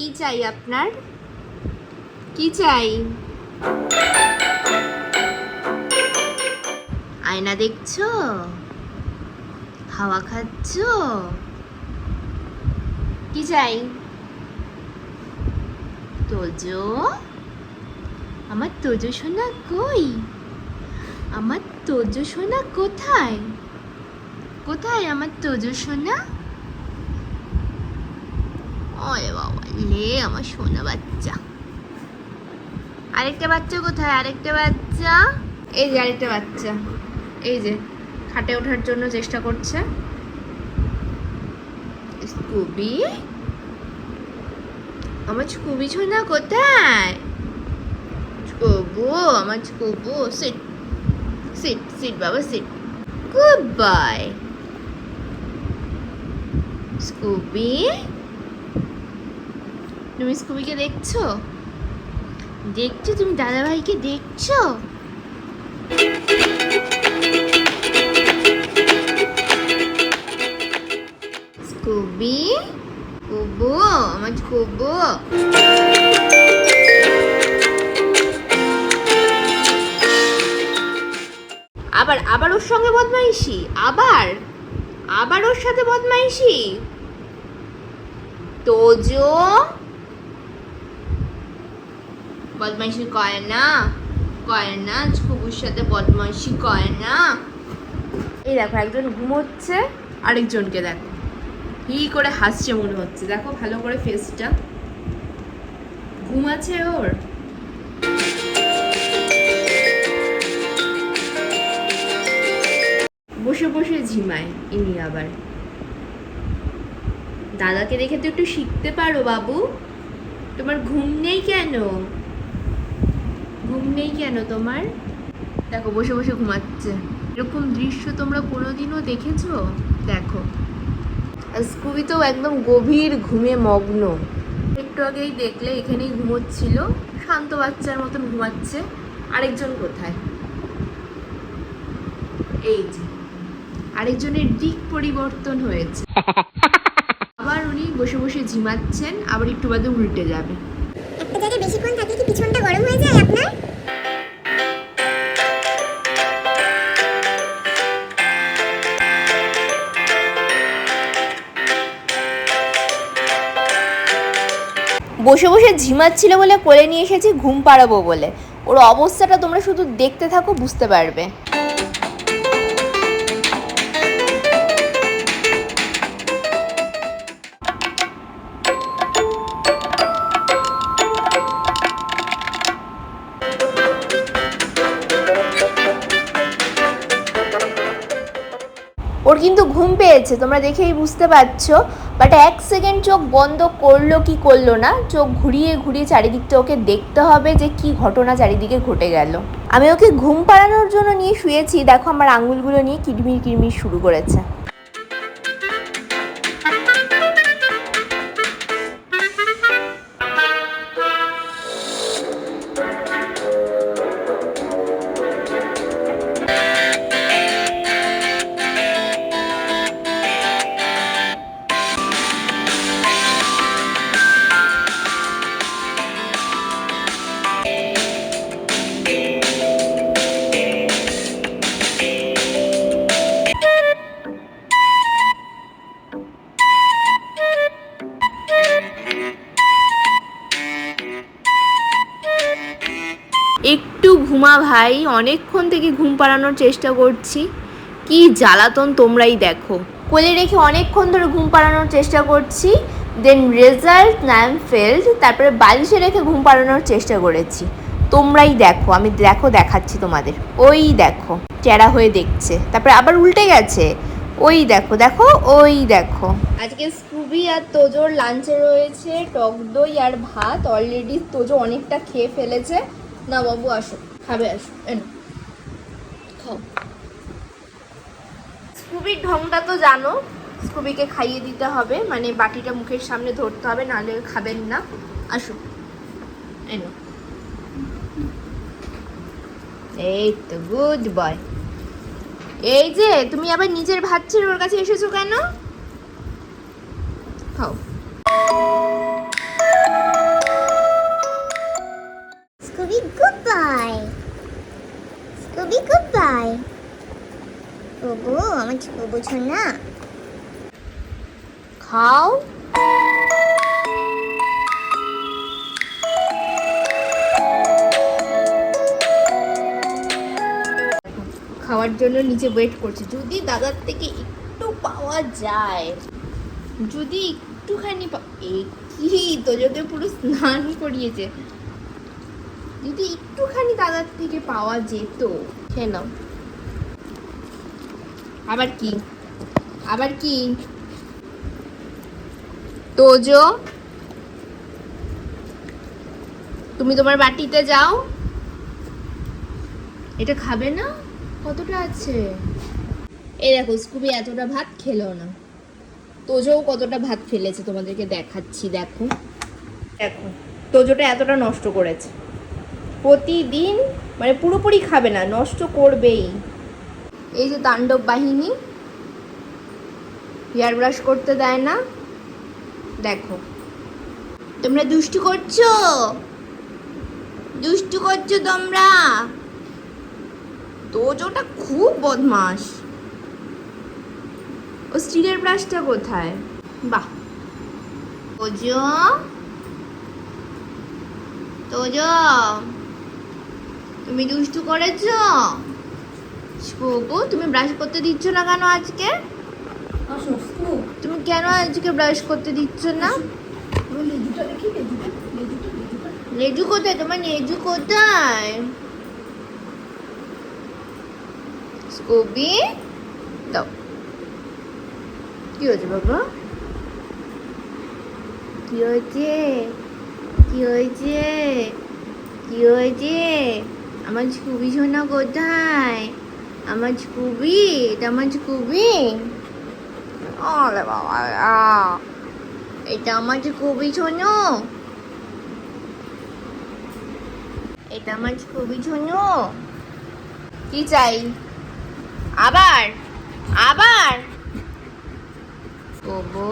কি চাই আপনার? কি চাই? আয়না দেখছ? হাওয়া খাচ্ছ? কি চাই? তোজো? আমার তোজো সোনা কই? আমার তোজো সোনা কোথায়? কোথায় আমার তোজো সোনা ওরে বাবা লে আমার সোনা বাচ্চা। আরেকটা বাচ্চা কোথায়? আরেকটা বাচ্চা? এই যে আরেকটা বাচ্চা। এই যে, খাটে ওঠার জন্য চেষ্টা করছে। স্কুবি? আমার স্কুবি সোনা কোথায়? স্কুবু, আমার স্কুবু। সিট সিট সিট বাবা, সিট। Good boy Scooby? তুমি স্কুবিকে দেখছ? দেখছ তুমি দাদাভাইকে দেখছ? স্কুবি? কুবু, আমার কুবু। আবার আবার ওর সঙ্গে বদমাইশি? আবার? আবার ওর সাথে বদমাইশি? তোজো? বদমাইশি করে না করে না খুবুর সাথে বদমাইশি করে না। এই দেখো, একজন ঘুমোচ্ছে, আরেকজনকে দেখো। হি করে হাসছে মনে হচ্ছে। দেখো, ভালো করে ফেসটা ঘুমাচ্ছে ওর। বসে বসে ঝিমায় ইনি আবার। দাদাকে দেখে তো একটু শিখতে পারো বাবু। তোমার ঘুম নেই কেন? ঘুম নেই কেন তোমার? দেখো, বসে বসে ঘুমাচ্ছে। এরকম দৃশ্য তোমরা কোনোদিনও দেখেছ? দেখো। স্কুবি তো একদম গভীর ঘুমে মগ্ন। একটু আগেই দেখলে এখানেই ঘুমোচ্ছিল। শান্ত বাচ্চার মতন ঘুমাচ্ছে। আরেকজন কোথায়? এই যে, আরেকজনের দিক পরিবর্তন হয়েছে। আবার উনি বসে বসে ঝিমাচ্ছেন, আবার একটু বাদে উল্টে যাবে। একটা জায়গায় বেশিক্ষণ কি পিছনটা গরম হয়ে যায় আপনার? বসে বসে ঝিমাচ্ছিল বলে কোলে নিয়ে এসেছি, ঘুম পাড়াবো বলে। ওর অবস্থাটা তোমরা শুধু দেখতে থাকো, বুঝতে পারবে। ওর কিন্তু ঘুম পেয়েছে, তোমরা দেখেই বুঝতে পারছ। বাট এক সেকেন্ড চোখ বন্ধ করল কি করল না, চোখ ঘুরিয়ে ঘুরিয়ে চারিদিকটা ওকে দেখতে হবে যে কি ঘটনা চারিদিকে ঘটে গেল। আমি ওকে ঘুম পাড়ানোর জন্য নিয়ে শুয়েছি, দেখো আমার আঙুলগুলো নিয়ে কিডমির কিরমির শুরু করেছে। ঘুমা ভাই, অনেকক্ষণ থেকে ঘুম পাড়ানোর চেষ্টা করছি। কি জ্বালাতন তোমরাই দেখো। কোলে রেখে অনেকক্ষণ ধরে ঘুম পাড়ানোর চেষ্টা করছি। দেন রেজাল্ট নাম ফেল্ড তারপরে বালিশে রেখে ঘুম পাড়ানোর চেষ্টা করেছি। তোমরাই দেখো, আমি দেখো, দেখাচ্ছি তোমাদের। ওই দেখো, চেরা হয়ে দেখছে। তারপরে আবার উল্টে গেছে। ওই দেখো দেখো, ওই দেখো। আজকে স্কুবি আর তোজোর লাঞ্চে রয়েছে, টক দই আর ভাত। অলরেডি তোজো অনেকটা খেয়ে ফেলেছে। না বাবু, আসো। খাবে আসো এনো। খাও। স্কুবির ঢংটা তো জানো, স্কুবিকে খাইয়ে দিতে হবে মানে বাটিটা মুখের সামনে ধরতে হবে, নাহলে খাবেন না। আসো। এনো। এই তো গুড বয় এই যে, তুমি আবার নিজের ভাত ছেড়ে ওর কাছে এসেছ কেন? খাও। বুঝো না খাও খাওয়ার জন্য নিচে ওয়েট করছে। যদি দাদার থেকে একটু পাওয়া যায়, যদি একটুখানি কি তোজোকে পুরো স্নান করিয়েছে। যদি একটুখানি দাদার থেকে পাওয়া যেত খেয়ে নাও। আবার কি? আবার কি? তোজো? তুমি তোমার বাটিতে যাও। এটা খাবে না? কতটা আছে? এই দেখো, স্কুবি এতটা ভাত খেলো না। তোজোও কতটা ভাত ফেলেছে তোমাদেরকে দেখাচ্ছি, দেখো। দেখো, তোজোটা এতটা নষ্ট করেছে। প্রতিদিন মানে পুরোপুরি খাবে না, নষ্ট করবেই। এই যে তাণ্ডব বাহিনী, হেয়ার ব্রাশ করতে দেয় না, দেখো। তোমরা দুষ্টু করছ? দুষ্টু করছ তোমরা? তোজোটা খুব বদমাস ও স্টিলের ব্রাশটা কোথায়? বাহ। তোজো? তোজো? তুমি দুষ্টু করেছ? শুভু তুমি ব্রাশ করতে দিচ্ছ না কেন আজকে? তুমি কেন আজকে ব্রাশ করতে দিচ্ছ না? লেজু কোথায়? তোমার লেজু কোথায়? স্কুবি দাও। কি হয়েছে বাবা? কি হয়েছে? কি হয়েছে? কি হয়েছে? আমার স্কুবি সোনা কোথায়? আমার স্কুবি এটা আমার স্কুবি এটা আমার স্কুবি শোনো? এটা আমার খুবই ঝুনু কি চাই? আবার আবার? ওবো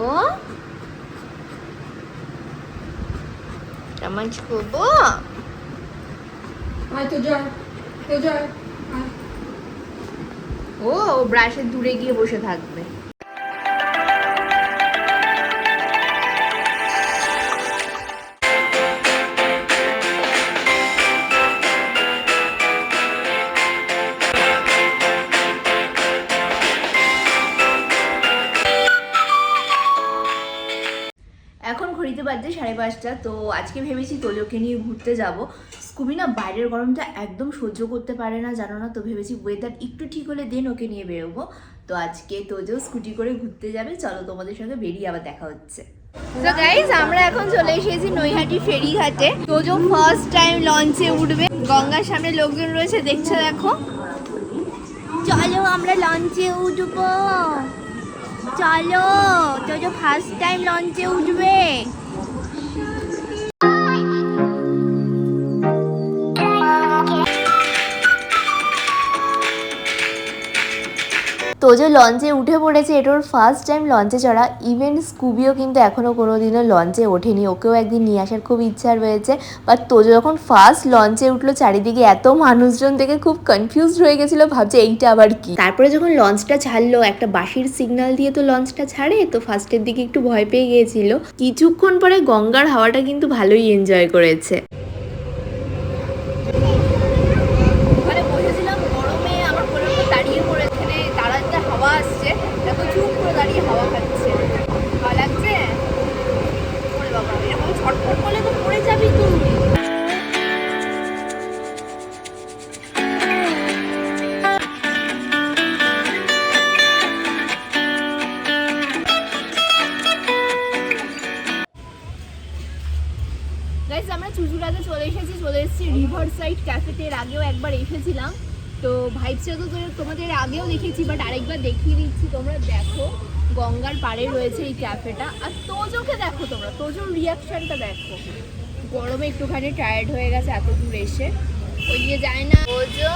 আমার খুবো আয় তো ও ব্রাশের দূরে গিয়ে বসে থাকবে। এখন ঘড়িতে বাজছে সাড়ে পাঁচটা, তো আজকে ভেবেছি তোজোকে নিয়ে ঘুরতে যাব। স্কুবি না বাইরের গরমটা একদম সহ্য করতে পারে না, জানো না তো, ভেবেছি ওয়েদার একটু ঠিক হলে দেন ওকে নিয়ে বেরোবো। তো আজকে তোজো স্কুটি করে ঘুরতে যাবে, চলো তোমাদের সঙ্গে বেরিয়ে আবার দেখা হচ্ছে। তো গাইজ আমরা এখন চলে এসেছি নৈহাটি ফেরিঘাটে। তোজো ফার্স্ট টাইম লঞ্চে উঠবে। গঙ্গার সামনে লোকজন রয়েছে, দেখছ দেখো। চলো আমরা লঞ্চে উঠবো। চলো, তোজো ফার্স্ট টাইম লঞ্চে উঠবে। তোজো লঞ্চে উঠে পড়েছে, এটা ওর ফার্স্ট টাইম লঞ্চে চড়া। ইভেন স্কুবিও কিন্তু এখনও কোনো দিনও লঞ্চে ওঠেনি। ওকেও একদিন নিয়ে আসার খুব ইচ্ছা রয়েছে। বাট তোজো যখন ফার্স্ট লঞ্চে উঠল, চারিদিকে এত মানুষজন থেকে খুব কনফিউজড হয়ে গেছিল, ভাবছে এইটা আবার কি? তারপরে যখন লঞ্চটা ছাড়লো, একটা বাঁশির সিগন্যাল দিয়ে তো লঞ্চটা ছাড়ে, তো ফার্স্টের দিকে একটু ভয় পেয়ে গিয়েছিল। কিছুক্ষণ পরে গঙ্গার হাওয়াটা কিন্তু ভালোই এনজয় করেছে। তো ভাইবসটা তো তো- তোমাদের আগেও দেখেছি বাট আরেকবার দেখিয়ে দিচ্ছি তোমরা দেখো গঙ্গার পাড়ে রয়েছে এই ক্যাফেটা আর তোজোকে দেখো তোমরা তোজোর রিয়াকশনটা দেখো গরমে একটুখানি টায়ার্ড হয়ে গেছে এত দূর এসে ওই দিয়ে যায় না তোজো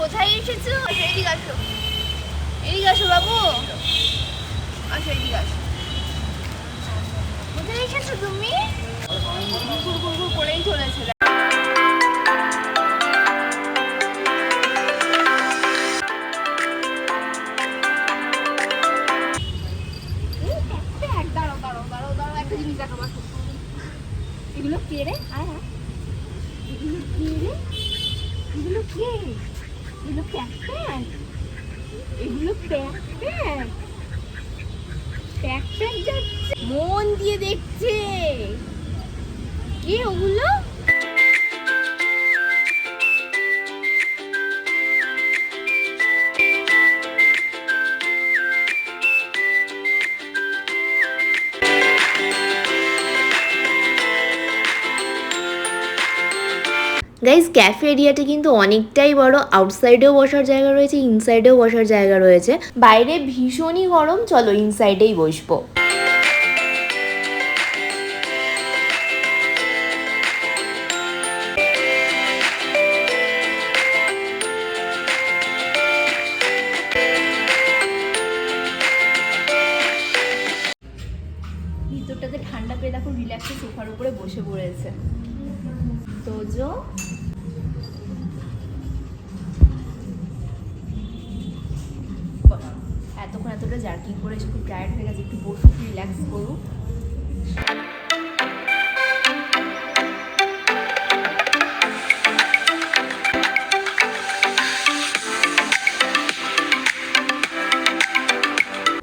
কোথায় এসেছ এদিকে আসো এদিকে আসো বাবু আসো এদিকে আসো কোথায় এসেছ তুমি করেই চলেছে কে আয়। এগুলো কে এগুলো কে? এগুলো প্যাক এগুলো প্যাক প্যাক প্যাক যাচ্ছে। মন দিয়ে দেখছে। কে ওগুলো? গাইজ ক্যাফে এরিয়াটা কিন্তু অনেকটাই বড়। আউটসাইডেও বসার জায়গা রয়েছে ইনসাইডেও বসার জায়গা রয়েছে। বাইরে ভীষণই গরম, চলো ইনসাইডেই বসবো। ভিতরটাতে ঠান্ডা পেয়ে দেখো রিল্যাক্সে সোফার উপরে বসে পড়েছে। তোজো জার্কিং করে খুব টায়ার্ড হয়ে গেছে, একটু বসে রিল্যাক্স করুক।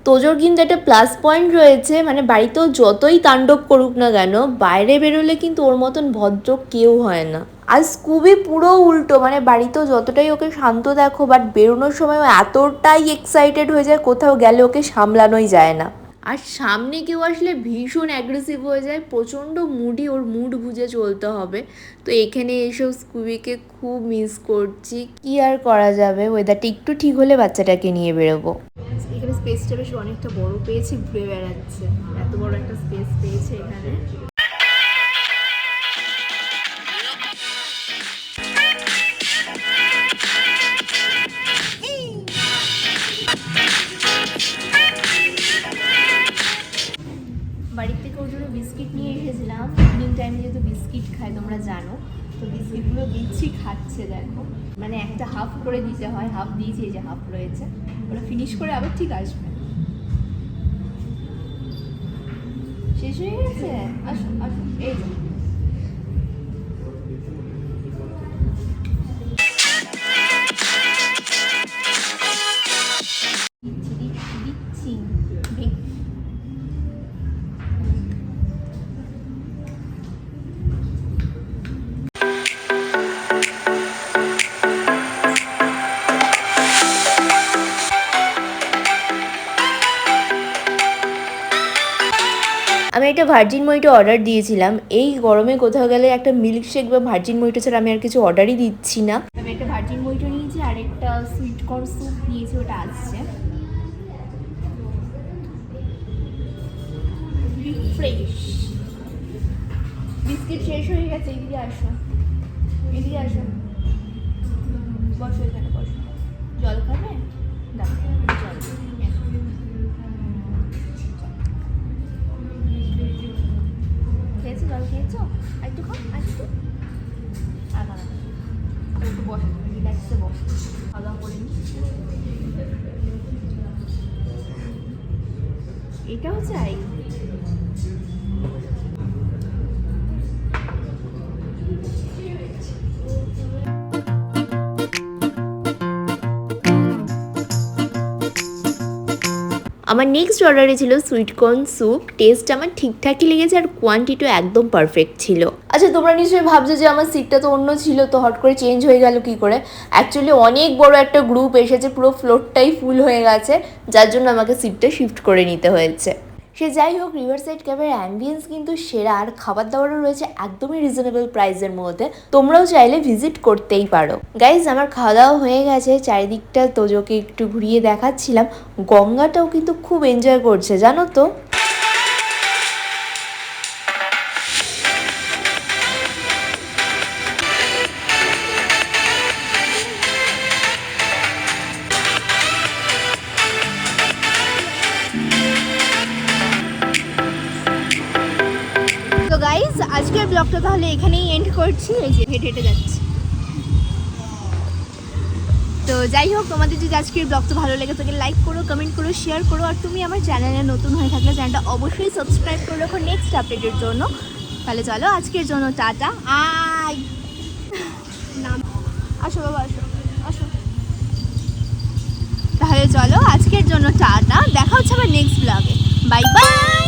তোজোর কিন্তু একটা প্লাস পয়েন্ট রয়েছে মানে বাড়িতেও যতই তাণ্ডব করুক না কেন, বাইরে বেরোলে কিন্তু ওর মতন ভদ্র কেউ হয় না। আর স্কুবি পুরো উল্টো মানে বাড়িতেও যতটাই ওকে শান্ত দেখো বাট বেরোনোর সময় ও এতটাই এক্সাইটেড হয়ে যায় কোথাও গেলে ওকে সামলানোই যায় না। আর সামনে কেউ আসলে ভীষণ অ্যাগ্রেসিভ হয়ে যায় প্রচণ্ড মুডি ওর মুড বুঝে চলতে হবে। তো এখানে এসব স্কুবিকে খুব মিস করছি। কি আর করা যাবে? ওয়েদারটা একটু ঠিক হলে বাচ্চাটাকে নিয়ে বেরোবো। এখানে স্পেসটা বেশ অনেকটা বড় পেয়েছি ঘুরে বেড়াচ্ছে। এত বড় একটা স্পেস পেয়েছে এখানে। দেখো। মানে একটা হাফ করে দিতে হয় হাফ দিয়েছি, এই যে হাফ রয়েছে। ওটা ফিনিশ করে আবার ঠিক আসবে। শেষ হয়ে গেছে? আসুন আসুন, এই একটা ভার্জিন মইটো অর্ডার দিয়েছিলাম। এই গরমে কোথাও গেলে একটা মিল্ক শেক বা ভার্জিন মইটো ছাড়া আমি আর কিছু অর্ডারই দিচ্ছি না। আমি একটা ভার্জিন মইটো নিয়েছি, আর একটা সুইট কর্ন স্যুপ নিয়েছি, ওটা আসছে। ফ্রেশ বিস্কিট শেষ হয়ে গেছে, এদিকে আসো। এদিকে আসো। বসো এখানে, বসো। জল খাবে? জল। আমার নেক্সট অর্ডারে ছিল সুইটকর্ন স্যুপ টেস্ট আমার ঠিকঠাকই লেগেছে আর কোয়ান্টিটিও একদম পারফেক্ট ছিল। আচ্ছা তোমরা নিশ্চয়ই ভাবছ যে আমার সিটটা তো অন্য ছিল, তো হট করে চেঞ্জ হয়ে গেল কি করে? অ্যাকচুয়ালি অনেক বড় একটা গ্রুপ এসেছে, পুরো ফ্লোরটাই ফুল হয়ে গেছে, যার জন্য আমাকে সিটটা শিফট করে নিতে হয়েছে। সে যাই হোক রিভার সাইড ক্যাবের অ্যাম্বিয়েন্স কিন্তু সেরা, আর খাবার দাবারও রয়েছে একদমই রিজনেবল প্রাইসের মধ্যে। তোমরাও চাইলে ভিজিট করতেই পারো। গাইজ আমার খাওয়া দাওয়া হয়ে গেছে, চারিদিকটা তোজোকে একটু ঘুরিয়ে দেখাচ্ছিলাম। গঙ্গাটাও কিন্তু খুব এনজয় করছে, জানো তো? গাইজ আজকের ব্লগটা তাহলে এখানেই এন্ড করছি। এই যে হেঁটে হেঁটে যাচ্ছি। তো যাই হোক, তোমাদের যদি আজকের ব্লগটা ভালো লেগে থাকে লাইক করো কমেন্ট করো শেয়ার করো, আর তুমি আমার চ্যানেলে নতুন হয়ে থাকলে চ্যানেলটা অবশ্যই সাবস্ক্রাইব করে রাখো নেক্সট আপডেটের জন্য। তাহলে চলো, আজকের জন্য টাটা আই আসো বাবা, আসো আসো। তাহলে চলো, আজকের জন্য টাটা, দেখা হচ্ছে আবার নেক্সট ব্লগে বাই বাই